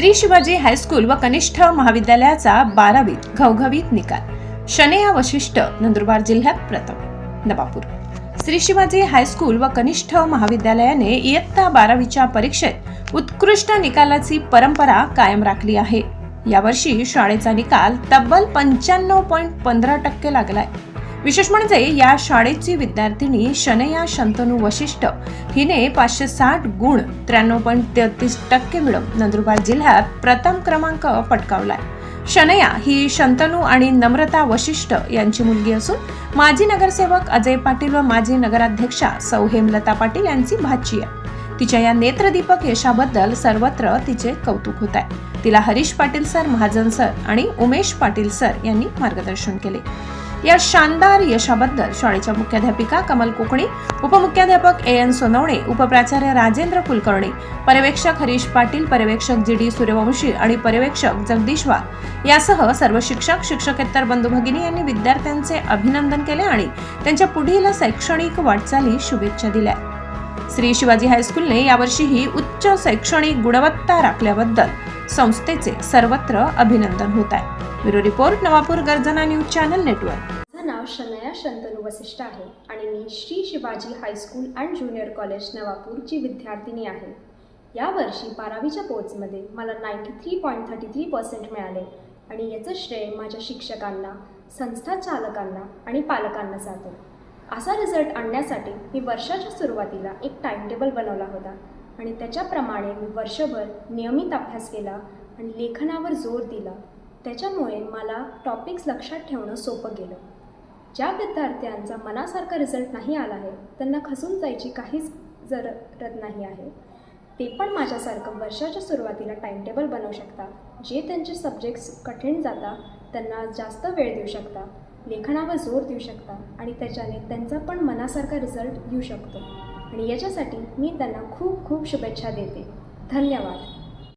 Shri Shivaji high school व कनिष्ठ महाविद्यालयाचा बारावीत घवघवीत निकाल. शनेया वशिष्ठ नंदुरबार जिल्ह्यात प्रथम नवापूर. श्री शिवाजी हायस्कूल व कनिष्ठ महाविद्यालयाने इयत्ता बारावीच्या परीक्षेत उत्कृष्ट निकालाची परंपरा कायम राखली आहे. यावर्षी शाळेचा निकाल तब्बल पंच्याण्णव पॉईंट पंधरा टक्के लागलाय. विशेष म्हणजे या शाळेची विद्यार्थिनी शनया शंतनू वशिष्ठ हिने पाचशे साठ गुण त्र्याण्णव पॉईंट तेहतीस टक्के मिळवून नंदुरबार जिल्ह्यात प्रथम क्रमांक पटकावलाय शनया ही शंतनू आणि नम्रता वशिष्ठ यांची मुलगी असून माजी नगरसेवक अजय पाटील व माजी नगराध्यक्षा सौ हेमलता पाटील यांची भाची आहे. तिच्या या नेत्रदीपक यशाबद्दल सर्वत्र तिचे कौतुक होत आहे. तिला हरीश पाटील सर महाजन सर आणि उमेश पाटील सर यांनी मार्गदर्शन केले. या शानदार यशाबद्दल शाळेच्या मुख्याध्यापिका कमल कोकणी उपमुख्याध्यापक ए एन सोनवणे उपप्राचार्य राजेंद्र कुलकर्णी पर्यवेक्षक हरीश पाटील पर्यवेक्षक जी डी सूर्यवंशी आणि पर्यवेक्षक जगदीश वाघ यासह सर्व शिक्षक शिक्षकेतर बंधू भगिनी यांनी विद्यार्थ्यांचे अभिनंदन केले आणि त्यांच्या पुढील शैक्षणिक वाटचाली शुभेच्छा दिल्या. श्री शिवाजी हायस्कूलने यावर्षीही उच्च शैक्षणिक गुणवत्ता राखल्याबद्दल संस्थेचे सर्वत्र अभिनंदन होत आहे. Bureau report Navapur Garjana news channel network. नाव शनया शंतनू वसिष्ठ आहे आणि मी Shri Shivaji high school and junior college नवापूरची विद्यार्थिनी आहे. यावर्षी बारावीच्या पोचमध्ये मला ninety three point thirty three percent मिळाले आणि याचं श्रेय माझ्या शिक्षकांना संस्था चालकांना आणि पालकांना जातं. असा रिझल्ट आणण्यासाठी मी वर्षाच्या सुरुवातीला एक टाईमटेबल बनवला होता आणि त्याच्याप्रमाणे मी वर्षभर नियमित अभ्यास केला आणि लेखनावर जोर दिला. त्याच्यामुळे मला टॉपिक्स लक्षात ठेवणं सोपं गेलं. ज्या विद्यार्थ्यांचा मनासारखा रिझल्ट नाही आला आहे त्यांना खसून जायची काहीच जरत नाही आहे. ते पण माझ्यासारखं वर्षाच्या सुरुवातीला टाईमटेबल बनवू शकता जे त्यांचे सब्जेक्ट्स कठीण जाता त्यांना जास्त वेळ देऊ शकता लेखनावर जोर देऊ शकता आणि त्याच्याने त्यांचा पण मनासारखा रिझल्ट येऊ शकतो. आणि याच्यासाठी मी त्यांना खूप खूप शुभेच्छा देते. धन्यवाद.